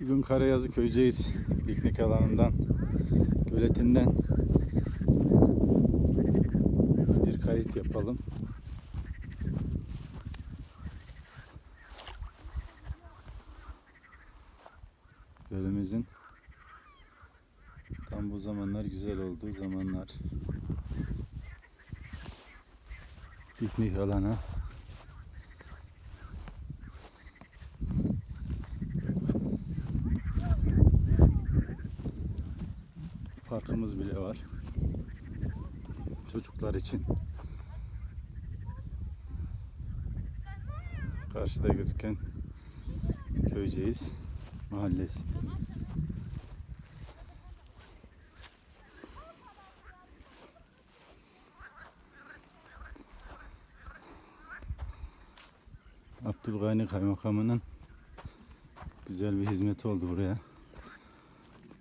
Bugün Karayazı Köyceğiz piknik alanından, göletinden bir kayıt yapalım. Gölümüzün tam bu zamanlar güzel olduğu zamanlar. Piknik alanı. Parkımız bile var. Çocuklar için. Karşıda gözüken Köyceğiz mahallesi. Abdülgani Kaymakamı'nın güzel bir hizmeti oldu buraya.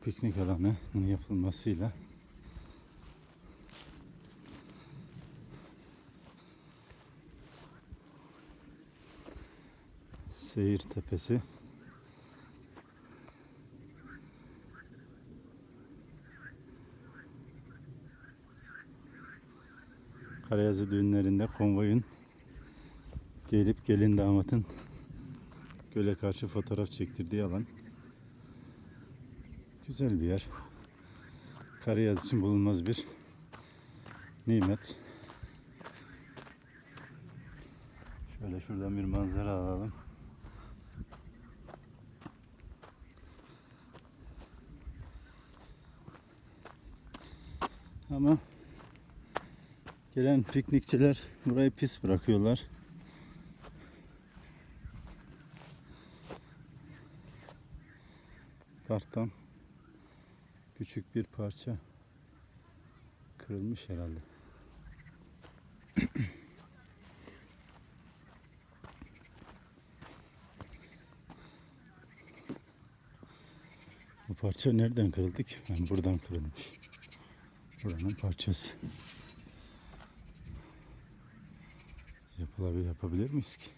Piknik alanının yapılmasıyla. Seyir Tepesi. Karayazı düğünlerinde konvoyun gelip gelin damatın göle karşı fotoğraf çektirdiği alan. Güzel bir yer. Karayaz için bulunmaz bir nimet. Şöyle şuradan bir manzara alalım. Ama gelen piknikçiler burayı pis bırakıyorlar. Karttan küçük bir parça kırılmış herhalde. Bu parça nereden kırıldı ki? Yani buradan kırılmış. Buranın parçası. Yapılabilir, yapabilir miyiz ki?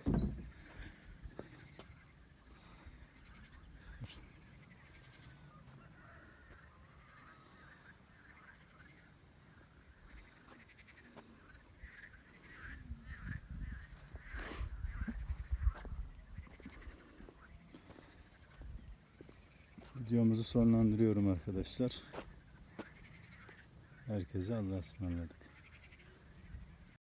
Videomuzu sonlandırıyorum arkadaşlar. Herkese Allah'a ısmarladık.